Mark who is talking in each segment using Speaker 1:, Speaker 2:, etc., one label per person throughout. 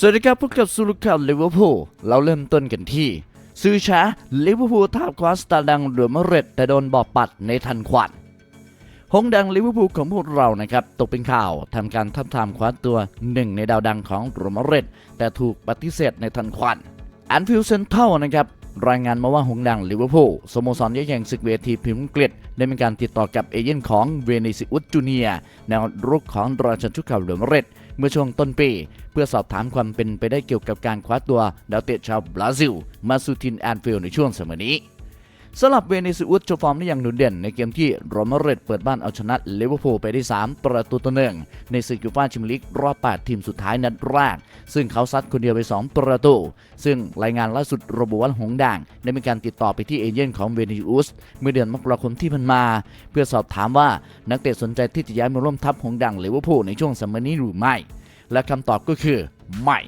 Speaker 1: สวัสดีครับพบกับซูรุข่าวลิเวอร์พูลเราเริ่มต้นกันที่ ซื้อช้าลิเวอร์พูลทาบคว้าสตาร์ดังเรือมเรตแต่โดนบอบปัดในทันควันหงดังลิเวอร์พูลของพวกเรานะครับตกเป็นข่าวทำการทับทามคว้าตัวหนึ่งในดาวดังของเรือมเรตแต่ถูกปฏิเสธในทันควันแอนฟิลเซนทัลนะครับรายงานมาว่าหงดังลิเวอร์พูลสโมสรยักษ์ใหญ่ศึกเวทีพรีเมียร์อังกฤษได้มีการติดต่อกับเอเย่นของเวเนซิอุสจูเนียแนวรุกของราชันชุกข่าวเรือมเรต เมื่อช่วงต้นปี เพื่อสอบถามความเป็นไปได้เกี่ยวกับการคว้าตัวดาวเตะชาวบราซิล มาสู่ทินแอนฟิลด์ในช่วงสมัยนี้ สำหรับเวเนซุเอลโชว์ฟอร์มได้อย่างโดดเด่น ในเกมที่โรมาเรตเปิดบ้านเอาชนะลิเวอร์พูลไปได้ 3 ประตูต่อหนึ่งในศึกยูฟ่าแชมเปี้ยนลีกรอบ 8 ทีมสุดท้ายนัดแรก ซึ่งเขาซัดคนเดียวไป 2 ประตู ซึ่งรายงานล่าสุดระบุว่าหงด่างได้มีการติดต่อไปที่เอเย่นของเวเนซุเอลเมื่อเดือนมกราคมที่ผ่านมา เพื่อสอบถามว่านักเตะสนใจที่จะย้ายมาร่วมทัพหงด่างลิเวอร์พูลในช่วงสมัยนี้หรือไม่ และคำตอบก็คือไม่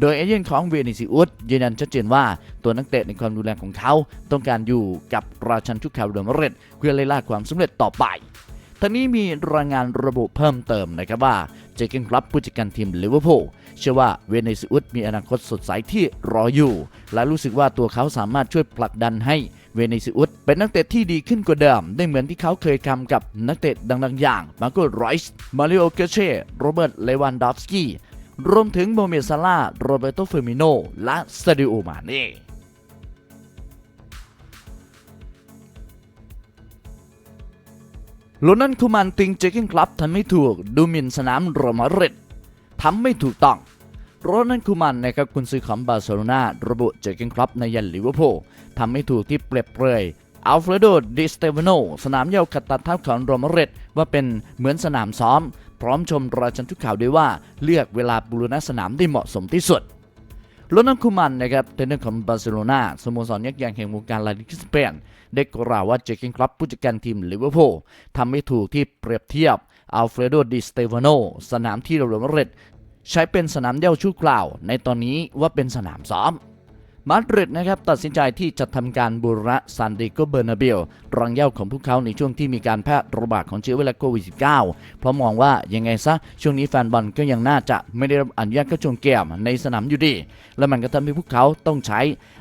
Speaker 1: โดยเอเย่นของเวนิซิอุสยืนยันชัดเจนว่าตัวนักเตะในความดูแลของเขาต้องการอยู่กับราชันชุกแคลเดมเรตเพื่อไล่ล่าความสำเร็จต่อไปทั้งนี้มีรายงานระบุเพิ่มเติมนะครับว่าเจเกนคลับผู้จัดการทีมลิเวอร์พูลเชื่อว่าเวนิซิอุสมีอนาคตสดใสที่รออยู่ และรู้สึกว่าตัวเขาสามารถช่วยผลักดันให้เวเนซิอุสเป็นนักเตะที่ดีขึ้นกว่าเดิม ได้เหมือนที่เขาเคยทำกับนักเตะดังๆ อย่างมาโกไรส์มาริโอเกเช่โรเบิร์ตเลวันดอฟสกี้ รวมถึงโมเมซาลาโรเบโตเฟอร์มิโน และซาดิโอมาเน่โรนันคูมันติงเจคิงคลับทำไม่ถูกดูหมิ่นสนามโรมาเรตทำไม่ถูกต้องโรนันคูมันนะครับคุณซื้อของบาร์เซโลนาระบุเจคิงคลับในยันลิเวอร์พูลทำไม่ถูกที่เปรียบเปรยอัลเฟรโดดิสเตเวโนสนามเยาวขัดตัดทับของโรมาเรตว่าเป็นเหมือนสนามซ้อม ร้อมชมราชันทุกข่าวด้วยว่าเลือกเวลาบูรณะสนามได้เหมาะสมที่สุดโรนัลคูมันนะครับเทรนเนอร์ของบาร์เซโลนาสโมสรยักษ์ใหญ่แห่งวงการลาลิกสเปนได้กล่าวว่าเจคิงคลับผู้จัดการทีมลิเวอร์พูลทำไม่ถูกที่เปรียบเทียบอัลเฟรโดดิสเตฟานโนสนามที่เรอัลมาดริดใช้เป็นสนามเดี่ยวชั่วคราว ในตอนนี้ว่าเป็นสนามซ้อม มาดริดนะครับตัดสินใจที่จะทำการบูรณะซานดิโกเบอร์นาเบลรังเย้าของพวกเขาในช่วงที่มีการแพร่ระบาดของเชื้อไวรัสโควิด -19 เพราะมองว่ายังไงซะช่วงนี้แฟนบอลก็ยังน่าจะไม่ได้รับอนุญาตเข้าชมเกมในสนามอยู่ดี และมันก็ทำให้พวกเขาต้องใช้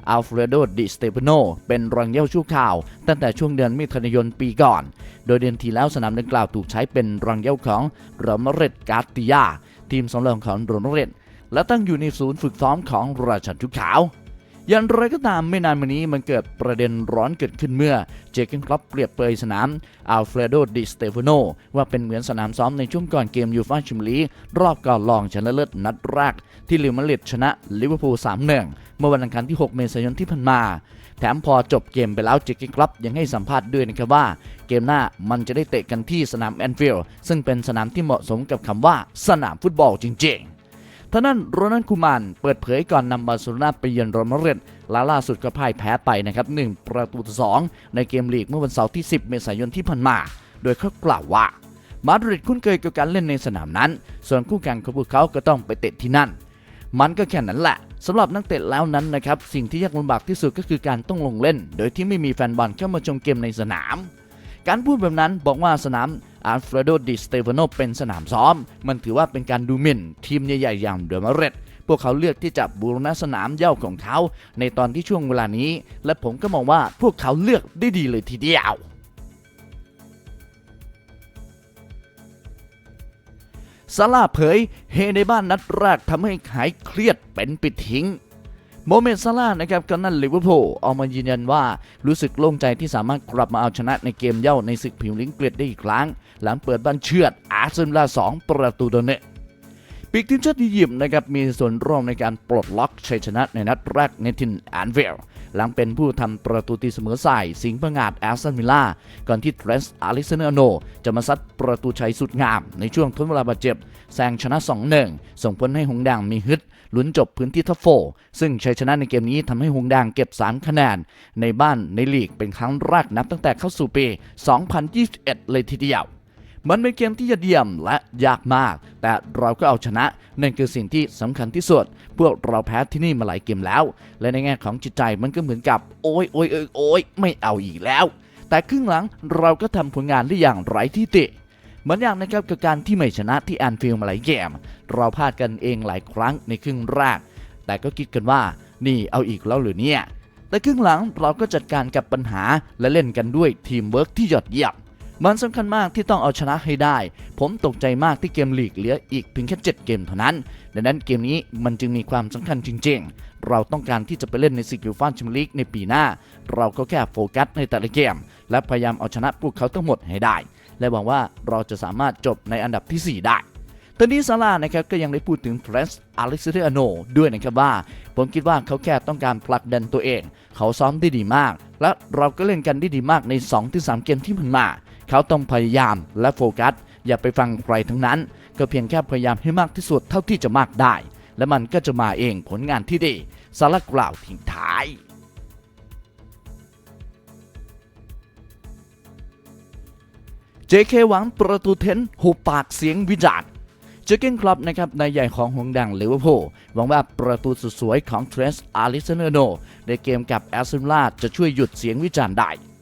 Speaker 1: อัลเฟรโดดิสเตปโนเป็นรังเย้าชั่วคราว ตั้งแต่ช่วงเดือนมิถุนายนปีก่อน โดยเดือนที่แล้วสนามดังกล่าวถูกใช้เป็นรังเย้าของรอมาดริดกาติยาทีมสำรองของโรนัลเรดและตั้งอยู่ในศูนย์ฝึกซ้อมของราชันทุกขาว อย่างไรก็ตามไม่นานมานี้มันเกิดประเด็นร้อนเกิดขึ้นเมื่อ เจเกนคลับเปรียบเปรยสนามอัลเฟรโดดิสเตฟโนว่าเป็นเหมือนสนามซ้อมในช่วงก่อนเกมยูฟ่าแชมเปี้ยนลีกรอบก่อนรองชนะเลิศนัดแรกที่ลิเวอร์พูลชนะลิเวอร์พูล3-1เมื่อวันอังคารที่ 6 เมษายนที่ผ่านมา แถมพอจบเกมไปแล้วเจเกนคลับยังให้สัมภาษณ์ด้วยนะครับว่า เกมหน้ามันจะได้เตะกันที่สนามแอนฟิลด์ซึ่งเป็นสนามที่เหมาะสมกับคำว่าสนามฟุตบอลจริง ๆ ท่านั้นโรนัลคูมานเปิดเผยก่อนนำบาร์เซโลนาไปเยือนโรมาเรตและล่าสุดก็พ่ายแพ้ไปนะครับ1ประตูต่อ2ในเกมลีกเมื่อวันเสาร์ที่ 10 เมษายนที่ผ่านมา โดยเขากล่าวว่า มาดริดคุ้นเคยกับการเล่นในสนามนั้น ส่วนคู่แข่งของพวกเขาก็ต้องไปเตะที่นั่น มันก็แค่นั้นแหละสำหรับนักเตะแล้วนั้นนะครับสิ่งที่ยากลำบากที่สุดก็คือการต้องลงเล่น โดยที่ไม่มีแฟนบอลเข้ามาชมเกมในสนาม การพูดแบบนั้นบอกว่าสนาม อัลเฟรโดดิสเตฟานโนเป็นสนามซ้อม มันถือว่าเป็นการดูหมิ่นทีมใหญ่ๆอย่างเดอมาเรตพวกเขาเลือกที่จะบูรณะสนามเย้าของเขา ในตอนที่ช่วงเวลานี้ และผมก็มองว่าพวกเขาเลือกได้ดีเลยทีเดียวซาร่าเผยเฮในบ้านนัดแรกทำให้หายเครียดเป็นปิดทิ้ง โมเมนต์ซาล่านะครับก็นั่นลิเวอร์พูลออกมายืนยันว่ารู้สึกโล่งใจที่สามารถกลับมาเอาชนะในเกมเย่าในศึกพรีเมียร์ลีกอังกฤษได้อีกครั้ง หลังเปิดบ้านเชือดอาร์เซนอลสองประตูต่อหนึ่ง ปีกทีมชาติอียิปต์นะครับมีส่วนร่วมในการปลดล็อกชัยชนะในนัดแรกในทินแอนเวลหลังเป็นผู้ทำประตูตีเสมอใสายสิงห์ประงาดแอสตันวิลล่าก่อนที่เทรนส์อาริเซเนอร์โน จะมาซัดประตูชัยสุดงาม ในช่วงทดเวลาบาดเจ็บแซงชนะ 2-1 ส่งผลให้หงส์แดงมีฮึดลุ้นจบพื้นที่ทัฟโฟซึ่งชัยชนะในเกมนี้ทำให้หงส์แดงเก็บ 3 คะแนน ในบ้านในลีกเป็นครั้งแรกนับตั้งแต่เข้าสู่ปี 2021 เลยทีเดียว มันเป็นเกมที่ยอดเยี่ยมและยากมาก แต่เราก็เอาชนะนั่นคือสิ่งที่สำคัญที่สุด พวกเราแพ้ที่นี่มาหลายเกมแล้ว และในแง่ของจิตใจมันก็เหมือนกับ โอ้ยโอ้ยโอ้ยโอ้ยไม่เอาอีกแล้ว แต่ครึ่งหลังเราก็ทำผลงานได้อย่างไร้ที่ติเหมือนอย่างนะครับกับการที่ไม่ชนะที่แอนฟิลมาหลายเกม เราพลาดกันเองหลายครั้งในครึ่งแรก แต่ก็คิดกันว่านี่เอาอีกแล้วหรือเนี่ย แต่ครึ่งหลังเราก็จัดการกับปัญหาและเล่นกันด้วยทีมเวิร์กที่ยอดเยี่ยม มันสำคัญมากที่ต้องเอาชนะให้ได้ ผมตกใจมากที่เกมลีกเหลืออีกเพียงแค่7เกมเท่านั้น ดังนั้นเกมนี้มันจึงมีความสำคัญจริง ๆ เราต้องการที่จะไปเล่นในสิกยูฟ่าแชมเปี้ยนลีกในปีหน้า เราก็แค่โฟกัสในแต่ละเกม และพยายามเอาชนะพวกเขาทั้งหมดให้ได้ และหวังว่าเราจะสามารถจบในอันดับทีสี่4 ได้ตอนนี้ซาร่านะครับก็ยังได้พูดถึงเฟรนซ์อเล็กซานเดอโนด้วยนะครับว่า ผมคิดว่าเขาแค่ต้องการผลักดันตัวเอง เขาซ้อมได้ดีมาก และเราก็เล่นกันได้ดีมากใน 2-3 เกมที่ผ่านมา เขาต้องพยายามและโฟกัส อย่าไปฟังใครทั้งนั้น ก็เพียงแค่พยายามให้มากที่สุดเท่าที่จะมากได้ และมันก็จะมาเองผลงานที่ดีซาร่ากล่าวทิ้งท้าย JK หวังประตูเทนหุบปากเสียงวิจารณ์เจเก้นคลับนะครับนายใหญ่ของหงดังลิเวอร์พูลหวังว่าประตูสุดสวยของเทรสอาริซเนโนในเกมกับแอสตันวิลล่าจะช่วยหยุดเสียงวิจารณ์ได้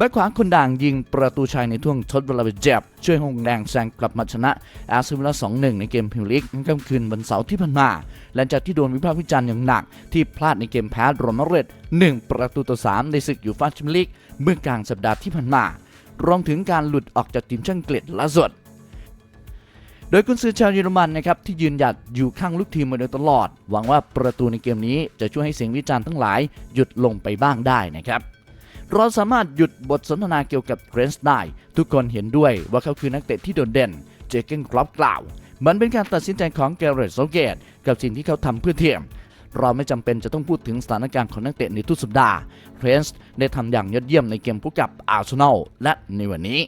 Speaker 1: แบ็คขวาคนด่างยิงประตูชัยในท่วงทดเวลาเจ็บ ช่วยหงแดงแซงกลับมาชนะแอสตันวิลล่า2-1ในเกมพรีเมียร์ลีกค่ำคืนวันเสาร์ที่ผ่านมา หลังจากที่โดนวิพากษ์วิจารณ์อย่างหนัก ที่พลาดในเกมแพ้โรมาเรต1ประตูต่อ3ในศึกยูฟ่าแชมเปี้ยนลีกเมื่อกลางสัปดาห์ที่ผ่านมารวมถึงการหลุดออกจากทีมช่างเกล็ดล่าสุดโดยกุนซือชาวเยอรมันนะครับที่ยืนหยัดอยู่ข้างลูกทีมมาโดยตลอด หวังว่าประตูในเกมนี้จะช่วยให้เสียงวิจารณ์ทั้งหลายหยุดลงไปบ้างได้นะครับ เราสามารถหยุดบทสนทนาเกี่ยวกับเกรนส์ได้ ทุกคนเห็นด้วยว่าเขาคือนักเตะที่โดดเด่น เจเกนครอปกล่าว มันเป็นการตัดสินใจของแกเรตโซเกตกับสิ่งที่เขาทำเพื่อเทียม เราไม่จำเป็นจะต้องพูดถึงสถานการณ์ของนักเตะในทุกสัปดาห์เรนส์ได้ทำอย่างยอดเยี่ยมในเกมพบกับอาร์เซนอลและในวันนี้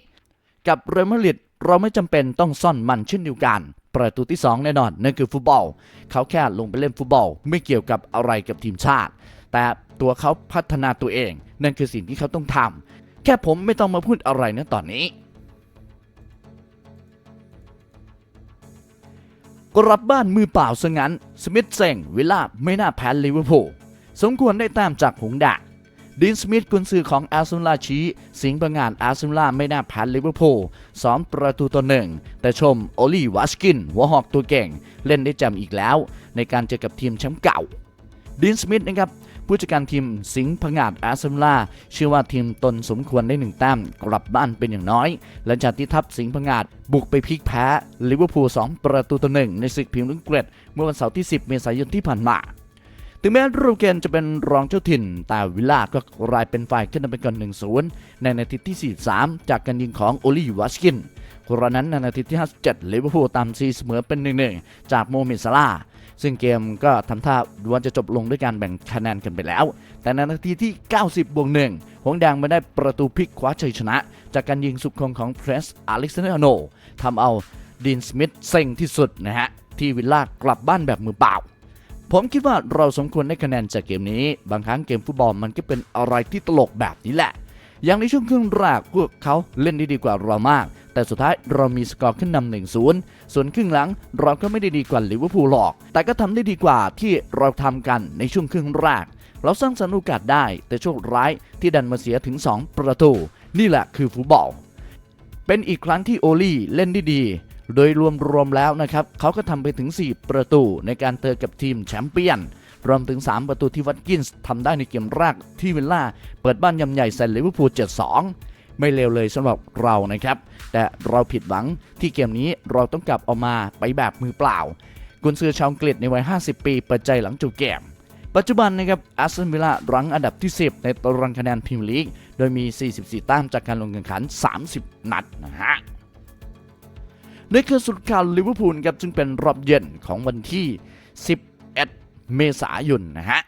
Speaker 1: กับเรอัลมาดริดเราไม่จำเป็นต้องซ่อนมันเช่นเดียวกันประตูที่ 2 แน่นอนนั่นคือฟุตบอล เขาแค่ลงไปเล่นฟุตบอล ไม่เกี่ยวกับอะไรกับทีมชาติ แต่ตัวเขาพัฒนาตัวเอง นั่นคือสิ่งที่เขาต้องทำแค่ผมไม่ต้องมาพูดอะไรนะตอนนี้กลับบ้านมือเปล่าซะงั้น สมิธเซ็งเวลาไม่น่าแพ้ลิเวอร์พูลสมควรได้ต้มจากหงดงดินสมิธกุนซือของอาร์เซนอลชี้ สิงประงานอาร์เซนอลไม่น่าแพ้ลิเวอร์พูลสองประตูต่อหนึ่ง แต่ชมโอลีวัชกิน หัวหอกตัวเก่ง เล่นได้จ่มอีกแล้ว ในการเจอกับทีมแชมป์เก่า ดินสมิธนะครับ ผู้จัดการทีมสิงห์พงาดอาร์เซนอลเชื่อว่าทีมตนสมควรได้หนึ่งแต้มกลับบ้านเป็นอย่างน้อย หลังจากที่ทัพสิงห์พงาดบุกไปพลิกแพ้ลิเวอร์พูล2ประตูต่อหนึ่งในศึกพรีเมียร์ลีกอังกฤษเมื่อวันเสาร์ที่ 10 เมษายนที่ผ่านมาถึงแม้รูเกนจะเป็นรองเจ้าถิ่น แต่วิลล่าก็กลายเป็นฝ่ายขึ้นนำเป็นก่อน1-0 ในนาทีที่ 43 จากการยิงของโอลีวัชกินกรณนั้นในนาทีที่ 57 ลิเวอร์พูลตามซีเสมอเป็น 1-1 จากโมเมดซาลา ซึ่งเกมก็ทำท่าว่าจะจบลงด้วยการแบ่งคะแนนกันไปแล้ว แต่ในนาทีที่ 90บวกหนึ่งหงแดงมาได้ประตูพลิกคว้าชัยชนะ จากการยิงสุดคงของเพรสอเล็กซานเดอร์โนทำเอาดินสมิธเซ็งที่สุดนะฮะ ที่วิลล่ากลับบ้านแบบมือเปล่า ผมคิดว่าเราสมควรได้คะแนนจากเกมนี้ บางครั้งเกมฟุตบอลมันก็เป็นอะไรที่ตลกแบบนี้แหละ อย่างในช่วงครึ่งแรกพวกเขาเล่นได้ดีกว่าเรามาก แต่สุดท้ายเรามีสกอร์ขึ้นนำหนึ่งศูนย์ส่วนครึ่งหลังเราก็ไม่ได้ดีกว่าลิเวอร์พูลหรอก แต่ก็ทำได้ดีกว่าที่เราทำกันในช่วงครึ่งแรก เราสร้างสรรค์โอกาสได้แต่โชคร้ายที่ดันมาเสียถึง 2 ประตู นี่แหละคือฟุตบอล เป็นอีกครั้งที่โอลี่เล่นได้ดีโดยรวมๆแล้วนะครับเขาก็ทำไปถึง 4 ประตูในการเจอกับทีมแชมเปี้ยนรวมถึง 3 ประตูที่วัตกินส์ทำได้ในเกมแรกที่วิลล่า เปิดบ้านยำใหญ่ใส่ลิเวอร์พูล 7-2 ไม่เลวเลยสำหรับเรานะครับ แต่เราผิดหวังที่เกมนี้เราต้องกลับออกมาไปแบบมือเปล่า กุนซือชาวอังกฤษในวัย 50 ปีเปิดใจหลังจบเกม ปัจจุบันนะครับอาร์เซนวิลล่ารั้งอันดับที่ 10 ในตารางคะแนนพรีเมียร์ลีก โดยมี 44 แต้มจากการลงแข่งขัน 30 นัดนะฮะนี่คือสุดข่าวลิเวอร์พูลครับจึงเป็นรอบเย็นของวันที่ 11 เมษายนนะฮะ